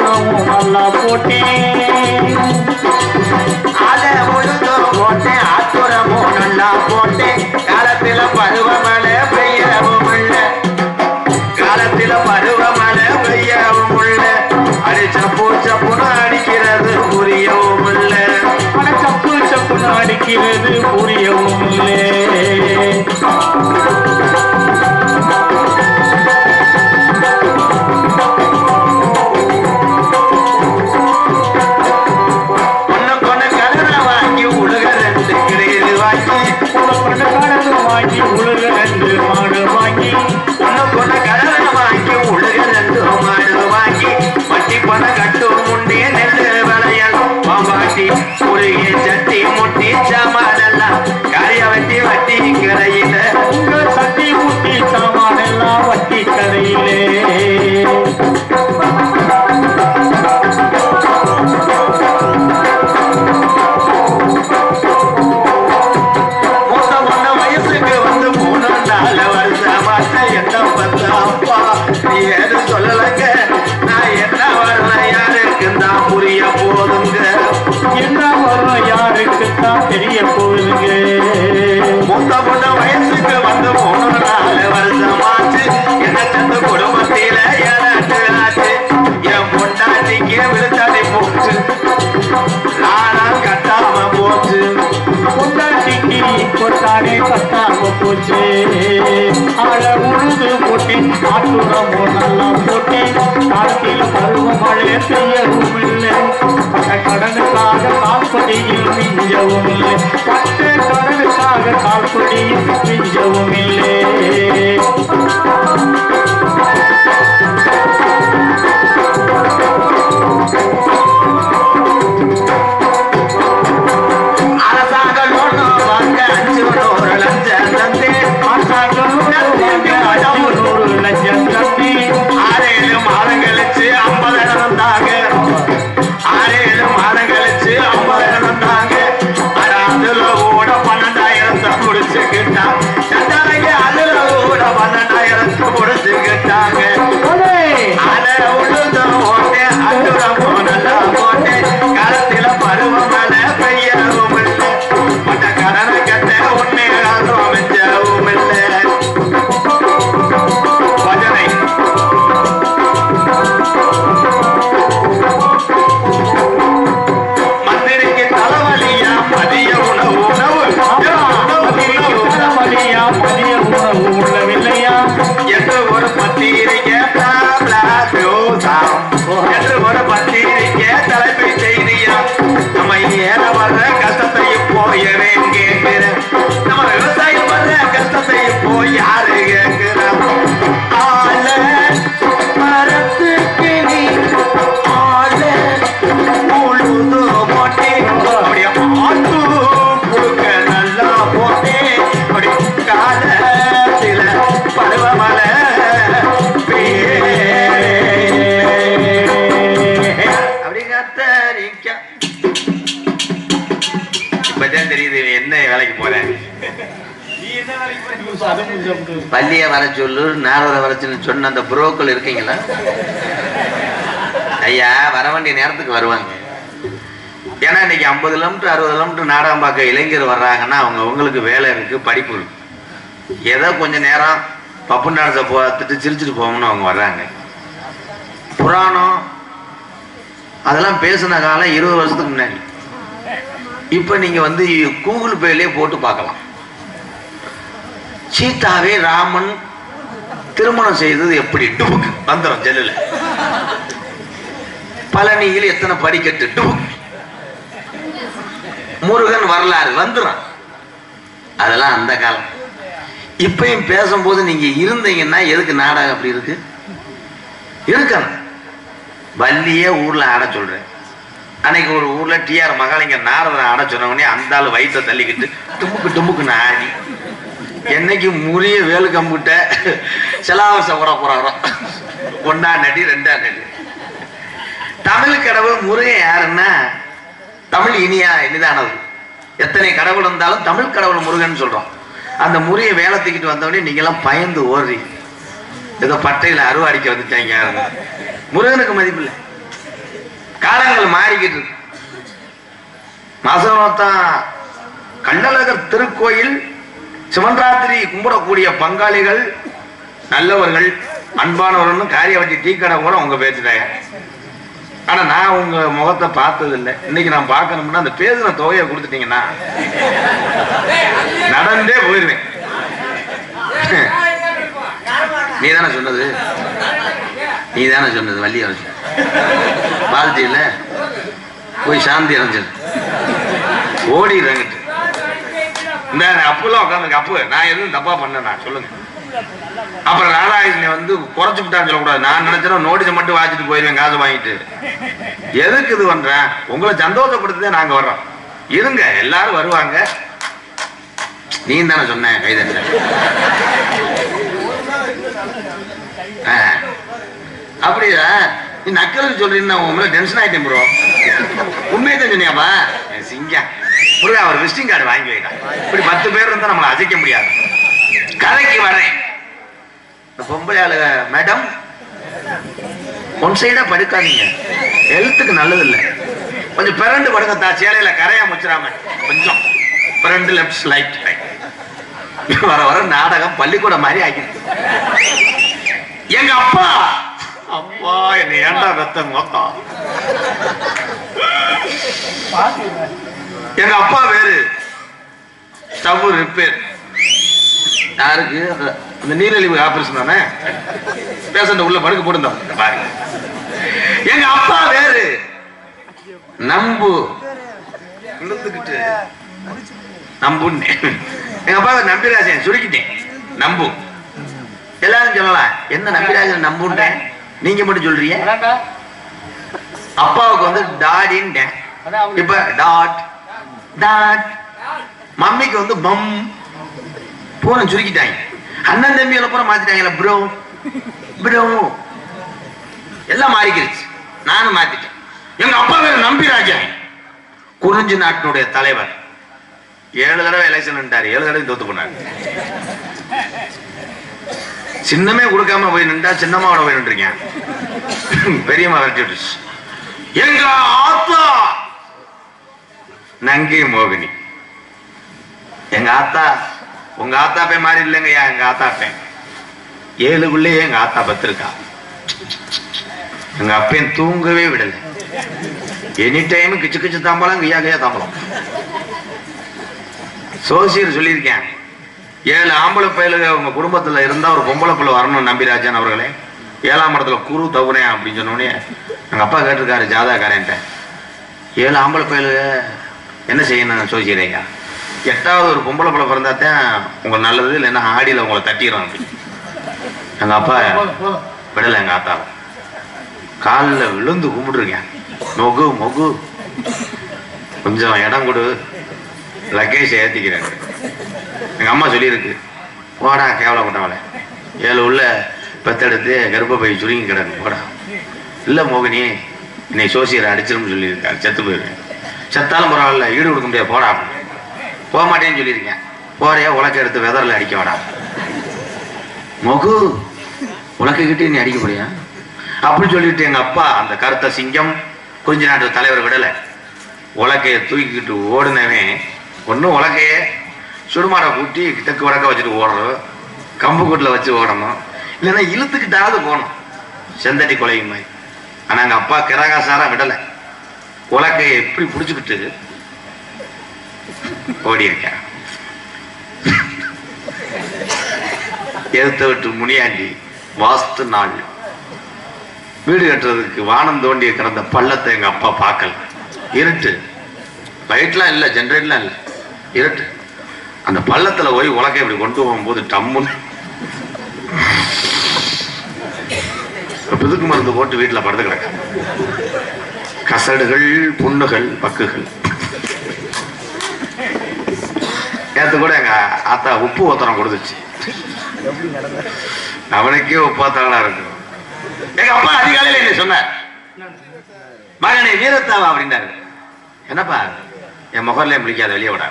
ஆத்துரமும் நல்லா போட்டேன் கடந்து தெரிய மூத்த பொண்ணு வயசுக்கு வந்து மூணு நாலு வருஷமாச்சு. என்ன சந்த குடும்பத்தில ஏதாச்சு ஆச்சு. என் பொண்டாட்டிக்கு விழுத்தாடி போச்சு நான் இப்போ தானே போச்சு அழ உழுது போட்டி ஆட்டுறமோ நல்லா போட்டி. காலத்தில் பருவ மழை பெய்யவும் இல்லை கடனுக்காக கால்படியில் மிஞ்சவும் இல்லை பட்ட கடனுக்காக கால்படியில் மிஞ்சவும் இல்லை பள்ளிய வர சொல்லு நாரத வர சொல்லு சொன்ன அந்த புரோக்கள் இருக்கீங்களா? ஐயா வர வேண்டிய நேரத்துக்கு வருவாங்க. ஏன்னா இன்னைக்கு ஐம்பது கிலோமீட்டர் அறுபது கிலோமீட்டர் நாடகம் பார்க்க இளைஞர் வர்றாங்கன்னா அவங்க உங்களுக்கு வேலை இருக்கு படிப்பு இருக்கு. ஏதோ கொஞ்சம் நேரம் பப்பு டான்ஸை பார்த்துட்டு சிரிச்சுட்டு போகணும்னு அவங்க வர்றாங்க. புராணம் அதெல்லாம் பேசின காலம் இருபது வருஷத்துக்கு முன்னாடி. இப்போ நீங்கள் வந்து கூகுள் பேலேயே போட்டு பார்க்கலாம். சீதாவே ராமன் திருமணம் செய்தது எப்படி? டுபுக்கு வந்துடும் ஜெல்லுல. பழனியில் எத்தனை படிக்கட்டு டுபுக்கு முருகன் வரலாறு வந்துடும் அதெல்லாம் அந்த காலம். இப்பயும் பேசும்போது நீங்க இருந்தீங்கன்னா எதுக்கு நாடகம் அப்படி இருக்கு? இருக்கணும். வள்ளியே ஊர்ல ஆட சொல்றேன். அன்னைக்கு ஒரு ஊர்ல டிஆர் மகாலிங்க நாரதனை ஆட சொன்ன உடனே அந்த ஆள் வயிற்ற தள்ளிக்கிட்டு டுமுக்கு டுமுக்குன்னு ஆடி. என்னைக்கு முறிய வேலு கம்பிட்ட செலாவச உர போறாரோ? ஒன்னா நடி ரெண்டா நடி தமிழ் கடவுள் முருகன் யாருன்னா தமிழ் இனியா இனிதானது. எத்தனை கடவுள் இருந்தாலும் தமிழ் கடவுள் முருகன் சொல்றோம். அந்த முறிய வேலை தூக்கிட்டு வந்தவொடனே நீங்க எல்லாம் பயந்து ஓடுறீங்க ஏதோ பட்டையில அருவாடிக்க வந்துட்டாங்க யாருன்னு. முருகனுக்கு மதிப்பு இல்லை. காலங்கள் மாறிக்கிட்டு இருக்கு. மாசம் கண்டலகர் திருக்கோயில் சிவன்ராத்திரி கும்பிடக்கூடிய பங்காளிகள் நல்லவர்கள் அன்பானவர்கள் காரியவட்டி டீ கடை கூட உங்க பேசிட்டாங்க ஆனா நான் உங்க முகத்தை பார்த்தது இல்லை இன்னைக்கு நான் பார்க்கணும்னா அந்த பேசுன தொகையை கொடுத்துட்டீங்கன்னா நடந்தே போயிருவேன். நீ தானே சொன்னது? நீ தானே சொன்னது வள்ளி அரசு பாதிச்சு இல்லை போய் சாந்தி அடைஞ்சது. ஓடிடுறாங்க இந்த அப்புலாம் உட்காந்துருக்கு அப்பு நான் எதுவும் தப்பா நான் சொல்லுங்க. அப்புறம் நாராயணனை வந்து குறைச்சு விட்டான்னு சொல்லக்கூடாது. நான் நினைச்சேன் நோட்டீஸை மட்டும் வாச்சிட்டு போயிருவேன் காசு வாங்கிட்டு. எதுக்கு இது பண்றேன்? உங்களை சந்தோஷப்படுத்ததே நாங்க வர்றோம். இருங்க எல்லாரும் வருவாங்க. நீ தானே சொன்ன கைதட்ட அப்படியா? நீ நக்கல் சொல்றீங்கன்னா உங்களை டென்ஷன் ஆயிட்டேன் ப்ரோ உண்மையை தான் சொன்னியாப்பா? சிங்கம். முருகா ஒரு விசிட்டிங் கார்டு வாங்கி வைடா. இப்படி பத்து பேர் இருந்தா நம்மளை அசைக்க முடியாது. கதைக்கு வரேன். பொம்பளை ஆளு மேடம் ஒன் சைடா படுக்காதீங்க. ஹெல்த்துக்கு நல்லது இல்லை கொஞ்சம் பிறண்டு படுங்க தா சேலையில கரையா முச்சிடாம. கொஞ்சம். பிறண்டு லெஃப்ட் லைட் வர வர நாடகம் பள்ளிக்கூடம் மாதிரி ஆகிடுது. எங்க அப்பா! அப்பா என்ன ஏண்டா ரத்தம் மொத்தம் எங்க அப்பா வேறு. ஸ்டவ் ரிப்பேர் யாருக்கு அந்த- நீரிழிவு ஆபரேஷன் தானே? பேஷண்ட் உள்ள படுக்க போட்டுருந்தோம். பாருங்க. எங்க அப்பா வேறு. நம்பு. இழுத்துக்கிட்டு நம்புன்னு. எங்க அப்பா நம்பிராஜன் சுருக்கிட்டேன். நம்பு. எல்லாரும் சொல்லலாம் என்ன நம்பிராஜன் நம்புன்றேன் நீங்க மட்டும் சொல்றீங்க? அப்பாவுக்கு வந்து டாடின்ட்டேன் இப்ப டாட். டாட் மம்மிக்கு வந்து பம் பூனை சுருக்கிட்டாங்க. அண்ணன் தம்பி எல்லாம் பூரா மாத்திட்டாங்கல்ல ப்ரோ ப்ரோ எல்லாம் மாறிக்கிருச்சு. நானும் மாத்திட்டேன். எங்க அப்பா பேர் நம்பி ராஜா. குறிஞ்சி நாட்டினுடைய தலைவர். ஏழு தடவை எலெக்ஷன் ஏழு தடவை தோத்து போனாரு. சின்னமே கொடுக்காம போய் நின்றா சின்னமாவோட போய் நின்றுருக்கேன். பெரியம்மா விரட்டி விட்டுச்சு எங்க ஆத்தா! நங்கி மோகினி. எங்க ஆத்தா உங்க ஆத்தா பே மாதிரி இல்லைங்கய்யா எங்க ஆத்தா பே ஏழுக்குள்ளேயே எங்க ஆத்தா பத்திருக்கா. எங்க அப்பையும் தூங்கவே விடல. எனி டைம் கிச்சு கிச்சு தாம்பலம் கையா கையா தாம்பலம். சோசியர் சொல்லியிருக்கேன். ஏழு ஆம்பளை பயலுக உங்க குடும்பத்துல இருந்தா ஒரு பொம்பளை பிள்ளை வரணும் நம்பிராஜன் அவர்களே. ஏழாம் இடத்துல குரு தவுனே அப்படின்னு சொன்னோடனே எங்க அப்பா கேட்டிருக்காரு ஜாதகாரன்ட்ட ஏழு ஆம்பளை பயலுக என்ன செய்யணும் சோசியர் ஐயா எட்டாவது ஒரு பொம்பளை பிள்ளை பிறந்தாத்தான் உங்க நல்லது இல்லைன்னா ஆடியில உங்களை தட்டிடும் அப்படின்னு எங்க அப்பா விடலை எங்க ஆத்தா காலில் விழுந்து கும்பிட்டுருக்கேன். மொகு மொகு. கொஞ்சம் இடம் கொடு. லக்கேஜ் ஏத்திக்கிறேன். எங்க அம்மா சொல்லியிருக்கு போடா கேவலப்பட்டவளை. ஏழு உள்ள பெத்தெடுத்து கர்ப்பப்பை சுருங்கி கிடக்கு. போடா. இல்ல மோகினி என்னை சோசியரை அடிச்சிரும்னு சொல்லியிருக்காரு செத்து போயிருக்கேன். செத்தாலும் பரவாயில்ல ஈடு கொடுக்க முடியாது போடா. அப்படின்னு. போக மாட்டேன்னு சொல்லியிருக்கேன் போறையா உலக்க எடுத்து வெதரில் அடிக்க வாடா. மொகு உலக்கிக்கிட்டே நீ அடிக்க முடியும் அப்படின்னு சொல்லிட்டு எங்க அப்பா அந்த கருத்த சிங்கம் கொஞ்ச நாட்டு தலைவர் விடலை. உலக்கையை தூக்கிக்கிட்டு ஓடுனவே ஒன்றும் உலக்கையே சுடுமாடை கூட்டி தெற்கு வடக்க வச்சுட்டு ஓடுறோம் கம்பு கூட்டில் வச்சு ஓடணும். இல்லைன்னா இழுத்துக்கிட்டாவது போகணும். செந்தட்டி கொலை மாதிரி. ஆனால் எங்க அப்பா கிரகாசாரா விடலை. உலக்கையை எப்படி பிடிச்சுக்கிட்டு ஓடி இருக்கேன் எடுத்த விட்டு முனியாண்டி வாஸ்து நாள். வீடு கட்டுறதுக்கு வானம் தோண்டிய கிடந்த பள்ளத்தை எங்க அப்பா பார்க்கல. இருட்டு. லைட்லாம் இல்லை ஜென்ரேட்லாம் இல்லை. இருட்டு. அந்த பள்ளத்துல போய் உலகை இப்படி கொண்டு போகும்போது டம்முன்னு பிதுக்கு மருந்து போட்டு வீட்டுல படுத்து கிடக்க. கசடுகள் புண்ணுகள் பக்குகள். நேற்று கூட எங்க ஆத்தா உப்பு ஒத்தனம் கொடுத்துச்சு. அவனுக்கே உப்பாத்தாளா இருக்கும். எங்க அப்பா அதிகாலையில என்ன சொன்னார் மகனை வீரத்தாவா? அப்படின்னாரு. என்னப்பா? என் முகர்ல முடிக்காத வெளியே விட.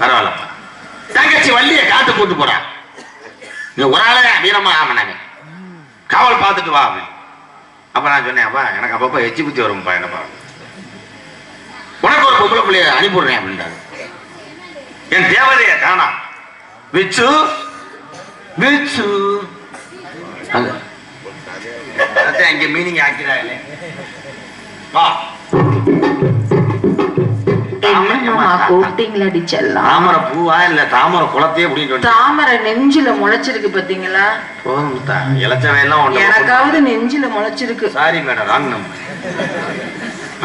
பரவாயில்லப்பா. தங்கச்சி வள்ளிய காத்து கூட்டு போறா. நீ ஒரு ஆளே வீரமா ஆமனாங்க காவல் பார்த்துட்டு வா அப்படின்னு. அப்ப நான் சொன்னேன் அப்பா எனக்கு அப்பப்போ எச்சி குத்தி வரும்ப்பா என்னப்பா உனக்கு ஒரு பொம்பளை பிள்ளைய அனுப்பிவிடுறேன் அப்படின்றாரு. என் தேவதைய காணா. விச்சு விச்சு. அங்க அதான் இங்க மீனிங் ஆக்கிறாங்களே வா. தாமரை பூவா இல்ல தாமரை குளத்தையே சொல்லி தாமரை நெஞ்சில முளைச்சிருக்கு பாத்தீங்களா? போதும் இலச்சவை எல்லாம் ஒண்ணு எனக்காவது நெஞ்சில முளைச்சிருக்கு. Sorry madam wrong number.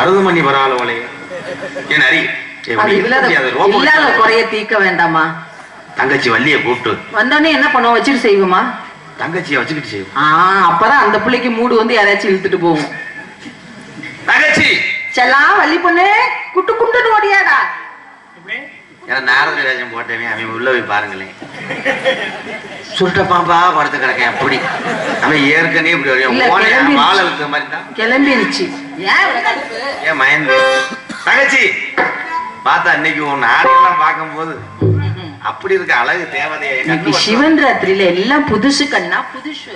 அருதுமணி பரவாயில்ல உலையே என் அறி இல்லாத குறைய தீர்க்க வேண்டாமா? தங்கச்சி வள்ளிய கூப்பிட்டு. வந்தோடனே என்ன பண்ணுவோம்? வச்சுட்டு செய்வோமா? தங்கச்சியை வச்சுக்கிட்டு செய்வோம். ஆ அப்பதான் அந்த பிள்ளைக்கு மூடு வந்து யாராச்சும் இழுத்துட்டு போகும் தங்கச்சி! செல்லாம் வள்ளி பொண்ணு குட்டு குண்டுன்னு ஓடியாடா. ஏன்னா நாரத வேஷம் போட்டேனே அவன் உள்ள போய் பாருங்களேன். சுருட்ட பாம்பா படுத்து கிடக்கேன் அப்படி. அவன் ஏற்கனவே இப்படி வரையும். வாழ இருக்கிற மாதிரி தான். கிளம்பிருச்சு. ஏன் மயந்து? தங்கச்சி பார்த்தா அன்னைக்கு உன் ஆடையெல்லாம் பார்க்கும்போது அப்படி இருக்க அழகு தேவதையை. சிவன் ராத்திரியில எல்லாம் புதுசு கண்ணா புதுசு.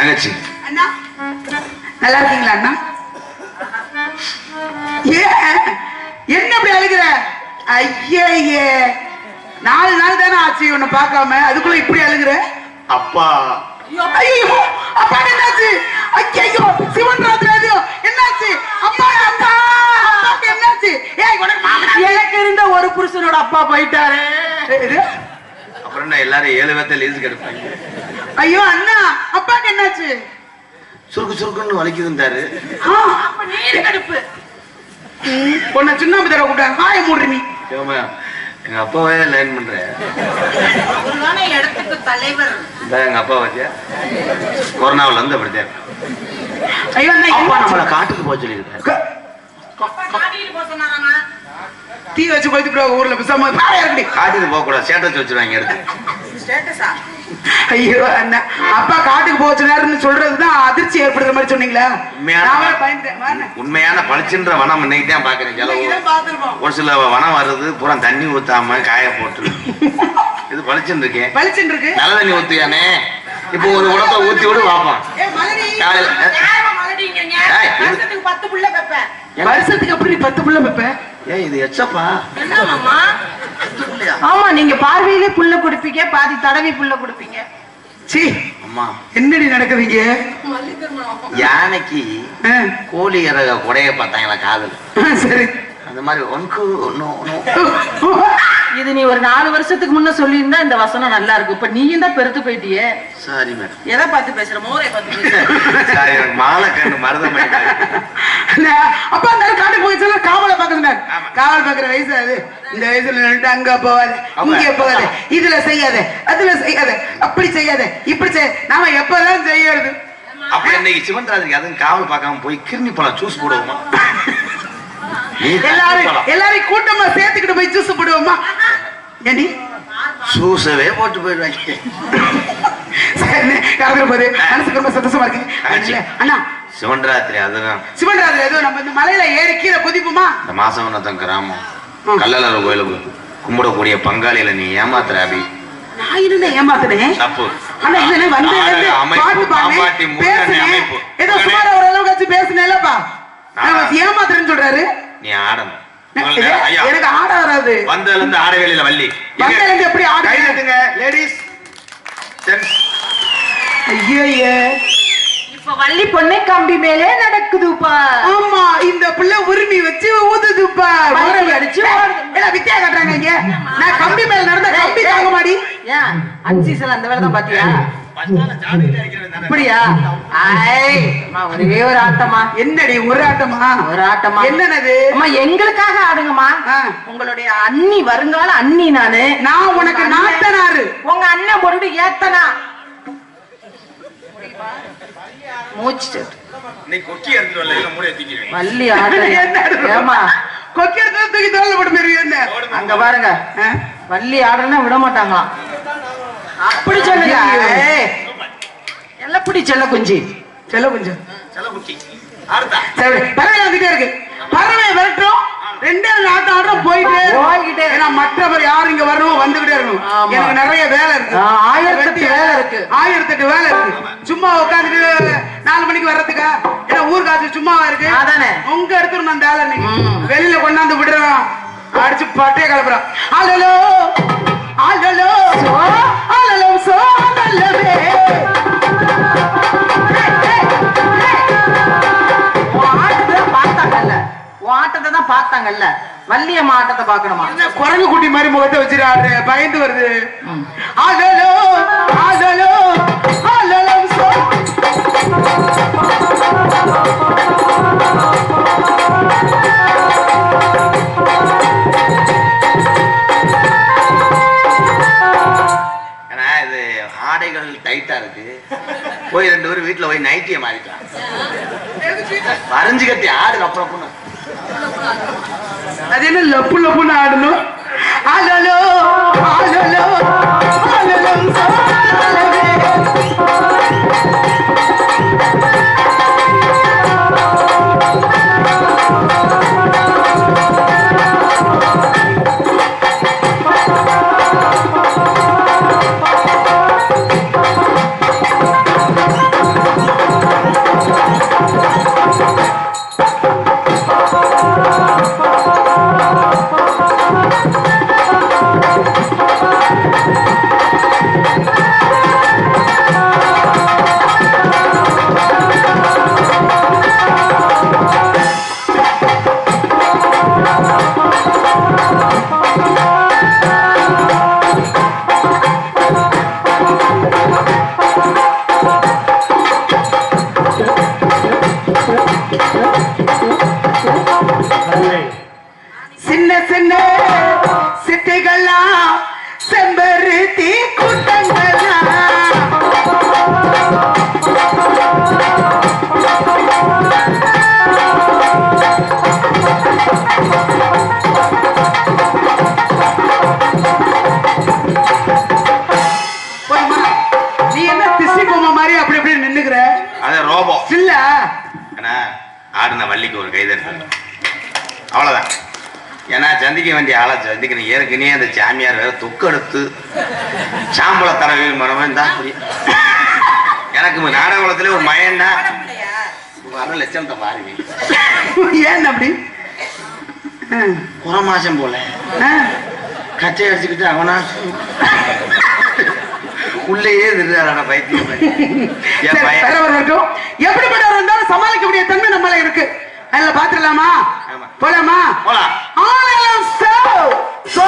தங்கச்சி. அண்ணா நல்லா இருக்கீங்களா அண்ணா என்ன இப்படி அழுகிற? ஐயே நாலு நாள் தானே ஆச்சு உன்னை பார்க்காம. அதுக்குள்ள இப்படி அழுகுற? அப்பா. ஐயோ அப்பா என்னாச்சு? ஐயோ சிவன் ராத்திரி என்னாச்சு? அப்பா அப்பா என்னாச்சு? ஏய் உனக்கு எனக்கு இருந்த ஒரு புருஷனோட அப்பா போயிட்டாரு. இது? அப்புறம் என்ன எல்லாரும் ஏழு பேர்த்த லீஸுக்கு எடுப்பாங்க ஐயோ அண்ணா அப்பாக்கு என்னாச்சு? சுருக்கு சுருக்குன்னு வலிக்குதுன்றாரு. அப்ப கடுப்பு? சின்ன தடவை கூட்டாங்க வாய மூடுற நீ. ஏமா எங்க அப்பாவே லைன் பண்றேன் இடத்துக்கு தலைவர். எங்க அப்பா வச்சியா கொரோனாவில் வந்து அப்படித்தான் ஐயோ அப்பா? நம்மளை காட்டுக்கு போக சொல்லியிருக்காரு. தீ வச்சு கொளுத்தி விடுவாங்க ஊர்ல. பிசாம பாரு இறக்குடி. காட்டுக்கு போக கூடாது. சேட்டை வச்சிருவாங்க எடுத்து. ஸ்டேட்டஸா? ஐயோ அண்ணா. அப்பா காட்டுக்கு போச்சுனாருன்னு சொல்றதுதான் அதிர்ச்சி ஏற்படுற மாதிரி சொன்னீங்களா. உண்மையான பளிச்சுன்ற வனம் இன்னைக்கு தான் பாக்குறேன். ஒரு சில வனம் வருது பூரா தண்ணி ஊத்தாம காய போட்டு. இது பளிச்சுன்னு இருக்கேன் பளிச்சுன்னு இருக்கு. நல்ல தண்ணி ஊத்தியானே இப்போ ஒரு உடத்த ஊத்தி விடு ஏ பெப்பேன் வருஷத்துக்கு எப்படி பத்து புள்ள பெப்ப ஏய் இது எச்சப்பா. ஆமா நீங்க பார்வையிலே புள்ள கொடுப்பீங்க பாதி தடவி புள்ள கொடுப்பீங்க. சீ. அம்மா. என்னடி நடக்குதுங்க யானைக்கு கோழி இறக குடைய பார்த்தாங்களா காதல்? சரி. அந்த மாதிரி ஒன்கு ஒன்னு இது நீ ஒரு நாலு வருஷத்துக்கு முன்ன சொல்லியிருந்தா இந்த வசனம் நல்லா இருக்கும். இப்ப நீயும் தான் பெருத்து போயிட்டியே. சாரி மேடம் எதை பார்த்து பேசுற? மோரை பார்த்து பேசுற? மாலை கண்ணு. அண்ணா, அப்பா அந்த காட்டுக்கு போய் சொல்ல காவலை பாக்குறேன். காவல் பாக்குற வயசு அது. இந்த வயசுல நின்னுட்டு அங்க போகாத. இங்க போகாத இதுல செய்யாத அதுல செய்யாத அப்படி செய்யாத இப்படி செய்ய நாம எப்பதான் செய்யறது? அப்ப இன்னைக்கு சிவன் ராத்திரிக்கு அதுவும் காவல் பார்க்காம போய் கிருமி பழம் ஜூஸ் போடுவோமா? எல்லாரும் எல்லாரையும் கூட்டமா சேர்த்துக்கிட்டு போய் ஜூஸ் போடுவோமா? ஏண்டி? ஜூஸவே போட்டு போயிடுவாங்க. கலந்துரு போது மனசுக்கு ரொம்ப சந்தோஷமா இருக்கு. அண்ணா. சிவன் ராத்திரி அதுதான். சிவன் ராத்திரி ஏதோ நம்ம இந்த மலையில ஏறி கீழே குதிப்போமா? இந்த மாசவனத்தன் கிராமம். கல்லலர் கோயிலுக்கு கும்பிடக்கூடிய பங்காளியில நீ ஏமாத்துற அபி. நான் இருந்தேன் ஏமாத்தினேன் தப்பு. ஆனா இல்ல வந்து பாட்டு முன்னணி பேசுனேன். ஏதோ. சுமாரா ஓரளவுக்கு வச்சு பேசுனேன்லப்பா நான் நான் ஏமாத்துறேன்னு சொல்றாரு. நீ ஆடணும். எனக்கு ஆட வராது. வந்ததுல இருந்து ஆட வேலையில வள்ளி. வந்ததுல இருந்து எப்படி ஆட- கை தட்டுங்க லேடிஸ் ஐயே இப்ப வள்ளி பொண்ணு கம்பி மேலே நடக்குதுப்பா ஆமா இந்த புள்ள உரிமை வச்சு ஊதுதுப்பா மயிலை அடிச்சு. எல்லாம் வித்தியா கட்டுறாங்க இங்க? நான் கம்பி மேல நடந்த கம்பி தாங்க மாடி. ஏன்? அன்சீசன் அந்த வேலை தான் பாத்தியா? அப்படியா? ஒரே ஒரு ஆட்டமா? என்னடி ஒரு ஆட்டமா? ஒரு ஆட்டமா? என்னனது? அம்மா எங்களுக்காக ஆடுங்கம்மா. உங்களுடைய அண்ணி வருங்கால அண்ணி நானு. நான் உனக்கு நாத்தனாரு. உங்க அண்ணன் போட்டு ஏத்தனா. மூச்சு கொக்கி வள்ளி ஏமா கொக்கி எடுத்து தூக்கி தோல்ல போட்டு அங்க பாருங்க? வள்ளி ஆடுறனா விட மாட்டாங்களாம். அப்படி சொல்லுங்க. ஏய், எல்லாம் பிடி செல்ல குஞ்சி செல்ல கொஞ்சம் செல்ல குட்டி பறவை வந்துட்டே இருக்கு. பறவை விரட்டும் ரெண்டே ரெண்டு ஆட்டம் போயிட்டு போய்கிட்டே. ஏன்னா மற்றவர் யாரும் இங்க வரணும் வந்துகிட்டே இருக்கணும். எனக்கு நிறைய வேலை இருக்கு. ஆ, ஆயிரத்தெட்டு வேலை இருக்கு. ஆயிரத்தெட்டு வேலை இருக்கு. சும்மா உட்காந்துட்டு நாலு மணிக்கு வர்றதுக்கா? ஏன்னா ஊர் காசு சும்மாவா இருக்கு? அதானே. உங்க எடுத்துரும் அந்த ம். வெளியில கொண்டாந்து விடுறோம் அடிச்சு பட்டைய கலப்புறான். ஆலலோ ஆலலோ ஆலலோ சோ பார்த்தாங்கல்ல வள்ளியம்மா ஆட்டத்தை பார்க்கணுமா? என்ன குரங்கு குட்டி மாதிரி முகத்தை ஆடுற பயந்து வருது. சோ. ஏன்னா இது ஆடைகள் டைட்டா இருக்கு. போய் ரெண்டு பேரும் வீட்டுல போய் நைட்டிய மாறிக்கலாம். வரைஞ்சு கட்டி ஆடு அப்புறம் அப்புறம் அது என்ன லப்பு லப்புன்னு ஆடணும் ஆலலோ அவ்வளவுதான். ஏன்னா சந்திக்க வேண்டிய ஆளை சந்திக்கணும் ஏற்கனவே அந்த சாமியார் வேற துக்கெடுத்து சாம்பல தரவி மனமே தான் புரியும் எனக்கு நாடகத்துல ஒரு மயன்னா வர லட்சணத்தை பாருங்க ஏன் அப்படி? ஆ, குறை மாசம் போல. கச்சை அடிச்சுக்கிட்டு அவனா உள்ளேயே திருடான பைத்தியம் எப்படிப்பட்டவர் இருந்தாலும் சமாளிக்கக்கூடிய தன்மை நம்மள இருக்கு. அதுல பாத்துடலாமா போலாமா? போலாம். ஆனலம் சோ சோ